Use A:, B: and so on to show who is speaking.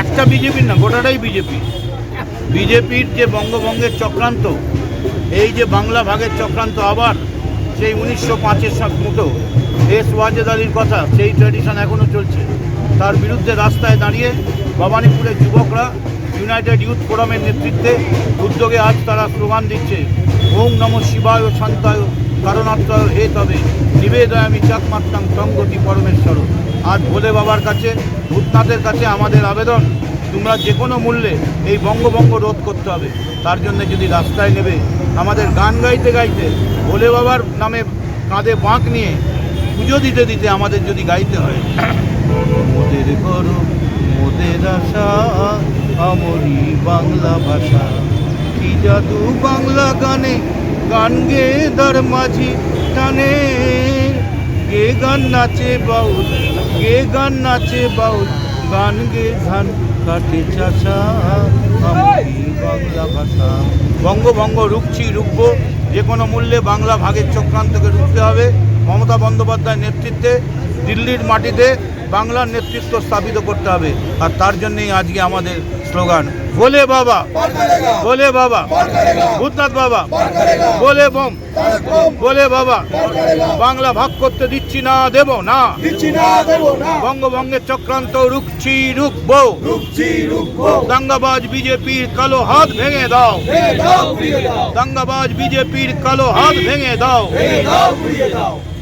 A: একটা বিজেপির না, গোটাটাই বিজেপি। বিজেপির যে বঙ্গভঙ্গের চক্রান্ত, এই যে বাংলা ভাগের চক্রান্ত আবার, সেই উনিশশো পাঁচের মতো এস ওয়াজেদ আলীর কথা, সেই ট্র্যাডিশন এখনও চলছে। তার বিরুদ্ধে রাস্তায় দাঁড়িয়ে ভবানীপুরের যুবকরা ইউনাইটেড ইউথ ফোরামের নেতৃত্বে উদ্যোগে আজ তারা স্লোগান দিচ্ছে, ওম নম শিবায় শান্তায় কারণাত্ময় হে তবে নিবেদয়ামি চাকমাত্রাং সঙ্গতি পরমেশ্বর আজ ভোলে বাবার কাছে, ভূতনাথের কাছে আমাদের আবেদন, তোমরা যে কোনো মূল্যে এই বঙ্গভঙ্গ রোধ করতে হবে। তার জন্য যদি রাস্তায় নেবে, আমাদের গান গাইতে গাইতে ভোলে বাবার নামে কাঁধে বাঁক নিয়ে পুজো দিতে দিতে আমাদের যদি গাইতে হয়। মোদের করো মোদের আশা, আমরি বাংলা ভাষা। কি জাদু বাংলা গানে গান গে দর মাঝি টানে। গে গান নাচে বাউল, গে গান নাচে বাউল গান গে ধান কাটে চাচা বাংলা ভাষা। বঙ্গভঙ্গ রুখছি, রুখব। যে কোনো মূল্যে বাংলা ভাগের চক্রান্তকে রুখতে হবে। মমতা বন্দ্যোপাধ্যায়ের নেতৃত্বে দিল্লির মাটিতে বাংলার নেতৃত্ব স্থাপিত করতে হবে। আর তার জন্যই আজকে আমাদের স্লোগান বলে বাবা বলে বাবা ভূতনাথ বাবা বলে বোম বলে বাবা বাংলা ভাগ করতে দিচ্ছি না দেব না। বঙ্গভঙ্গের চক্রান্ত রুখছি রুখবো। দাঙ্গাবাজ বিজেপির কালো হাত ভেঙে দাও। দাঙ্গাবাজ বিজেপির কালো হাত ভেঙে
B: দাও।